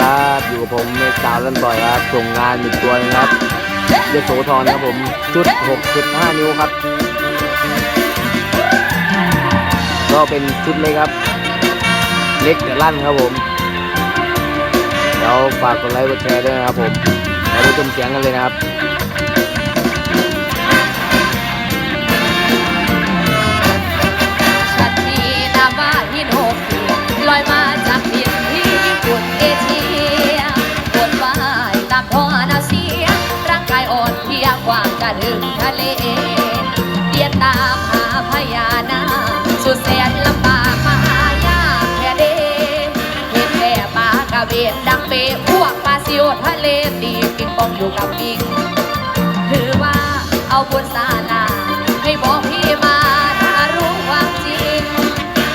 ครับอยู่กับผมเมกาวลันบ่อยครับส่งงานอีกตัวนึงครับยโสธรครับผมชุด6.5 นิ้วครับ ก็เป็นชุดเล็กครับ เล็กแต่ลั่นครับผมเดี๋ยวฝากกดไลค์กดแชร์ด้วยนะครับผมเดี๋ยวไปชมเสียงกันเลยนะครับ ระเบนดังเปพวกปลาซิวทะเลตีปิงปองอยู่กับปิงถือว่าเอาบุญศาลาให้บอกพี่มาถ้ารู้ความจริง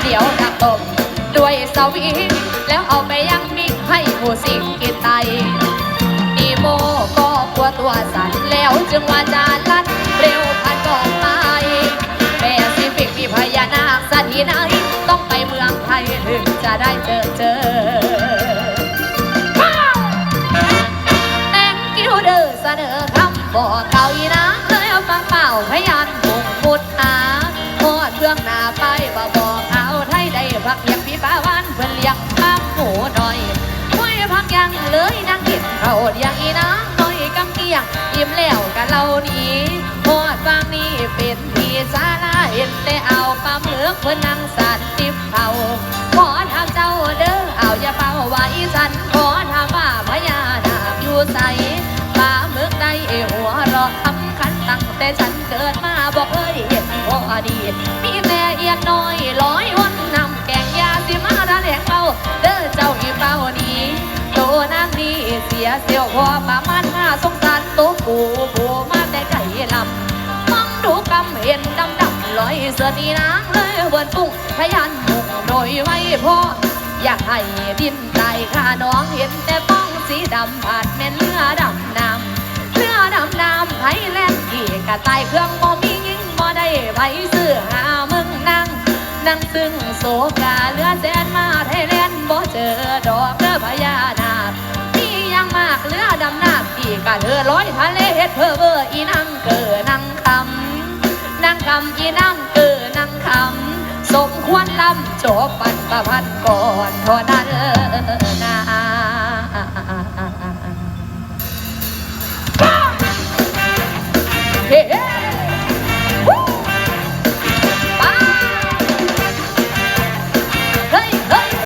เดี๋ยวดักตบด้วยสวิงแล้วเอาไปยังมิกให้ผู้สิงกินไตนีโมก็กลัวตัวสั่นแล้วจึงว่าจานลัดเร็วพันก่องไม้แปซิฟิกมีพญานาคสถานไหนต้องไปเมืองไทยถึงจะได้เจอเจอ บอกเก่าอีนะเคยเอาฟังเป่าพยานมงมุดหาโคตรเบื้องหน้าไปบ่บอกเอาไทยได้พักเพียงพี่ป้าวันเพื่อนเลี้ยงข้ามหมูหน่อยไม่พักยังเลยนั่งกินข้าวเดียงอีนะน้อยกำเกียงอิ่มแล้วกันเรานี้โคตรฟังนี่เป็นพี่สาลาเห็นแต่เอาปลาหมึกเพื่อนนั่งสันติบเขาขอถามเจ้าเด้อเอาอย่าเป่าไว้ฉันขอถามว่าพญานาคอยู่ใส ฉันเกิดมาบอกเคยเห็นพอดีมีแต่เอียงน้อยร้อยวันนำแกงยาสิมาดาแหลงเราเด้อเจ้าอีเป้านี้โตนางนี้เสียเสียวพอประมาณห้าสงสารตัวกูผู้มาแต่ไก่ลำมองดูกำเห็นดำดำลอยเสือนีนางเลยเวินตุ้งพยันมุงโดยไว้พออยากให้ดินใจข้าน้องเห็นแต่ป้องสีดำผาดแม่นเรือดำน้ำเรือดำน้ำไทยแล กี่กะตายเครื่องบ่มียิงบ่ได้ไว้ซื้อหามึงนั่งนั่งซึ่งโศกาเรือแสนมาไทยแลนด์บ่เจอดอกเด้อพญานาคมียังมากเรือดำน้ำอีกกะเธอร้อยทะเลเฮ็ดเพอเบอร์อีนั่งเกิดนังคำนั่งคำอีนั่งเกิดนังคำสมควรลำจบปันประพันก่อนเท่านั้น